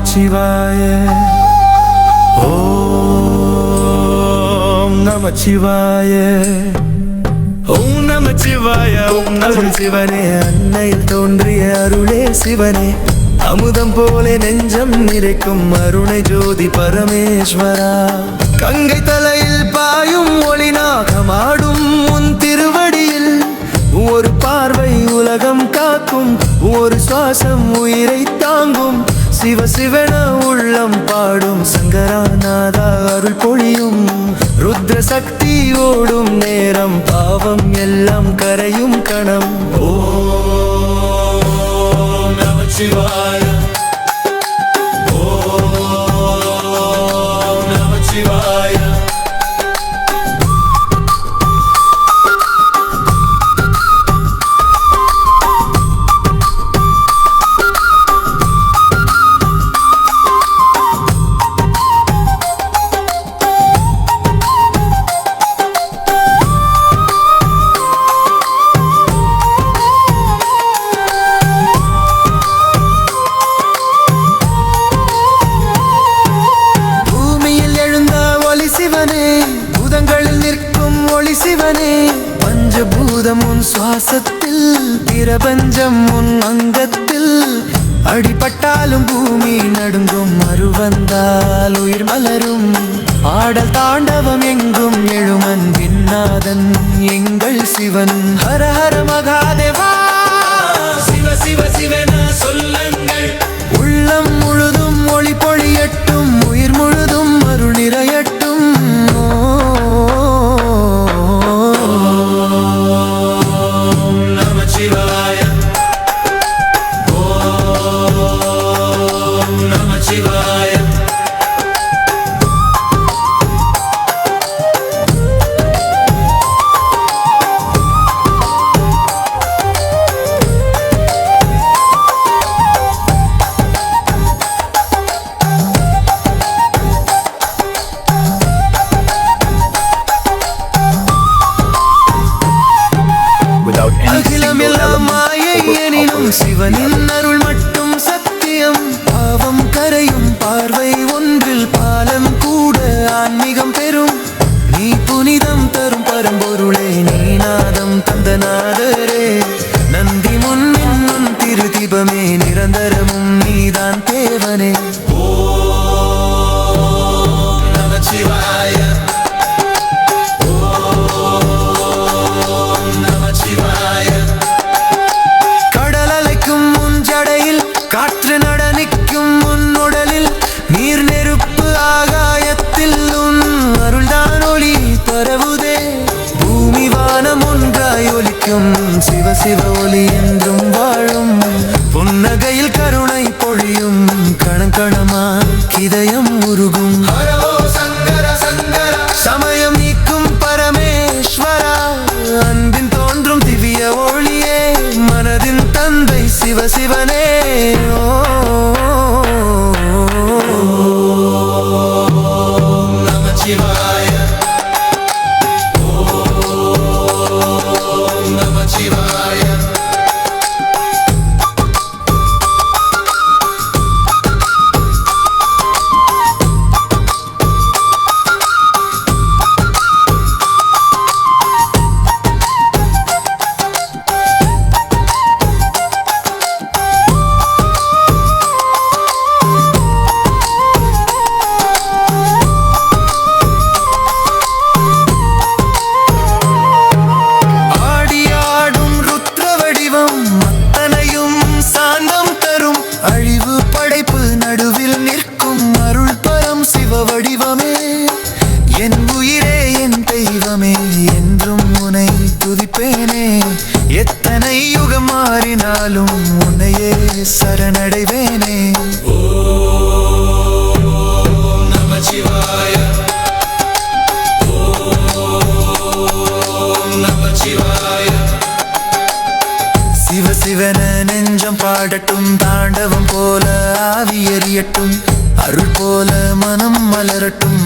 நமச்சிவாய. ஓம் நமச்சிவாய. ஓம் நமச்சிவாய ஓம் நம சிவனே அன்னையில் தோன்றிய அருளே சிவனே. அமுதம் போல நெஞ்சம் நிறைக்கும் அருணை ஜோதி பரமேஸ்வரா. கங்கை தலையில் பாயும் ஒளிநாகமாடும் உன் திருவடியில். ஒரு பார்வை உலகம் காக்கும் ஒரு சுவாசம் உயிரை சிவ சிவன உள்ளம் பாடும் சங்கராநாதா அருள் பொழியும். ருத்ர சக்தி ஓடும் நேரம் பாவம் எல்லாம் கரையும் கணம். சிவனே பூதங்களில் நிற்கும் ஒளி சிவனே. பஞ்சபூதம் உன் சுவாசத்தில் பிரபஞ்சம் உன் அங்கத்தில். அடிபட்டாலும் பூமி நடுங்கும் மறுவந்தால் உயிர் மலரும். ஆடல் தாண்டவம் எங்கும் எழுமன் பின்னாதன் எங்கள் சிவன். ஹர ஹர மகாதேவா over மட்டும் சத்தியம் பாவம் கரையும் பார்வை ஒன்றில் பாலம் கூட ஆன்மீகம் பெறும். நீ புனிதம் தரும் பரம்பொருளே நீ நாதம் தந்த நாதரே. ஒலிக்கும் சிவ சிவ ஒளி என்றும் வாழும். புன்னகையில் கருணை பொழியும் கணக்கணமா இதயம் உருகும். சமயம் நீக்கும் பரமேஸ்வரா. அன்பின் தோன்றும் திவ்ய ஒளியே. மனதின் தந்தை சிவ சிவனே. எத்தனை யுகம் மாறினாலும் உன்னையே சரணடைவேனே. சிவ சிவன நெஞ்சம் பாடட்டும் தாண்டவம் போல ஆவி எறியட்டும் அருள் போல மனம் மலரட்டும்.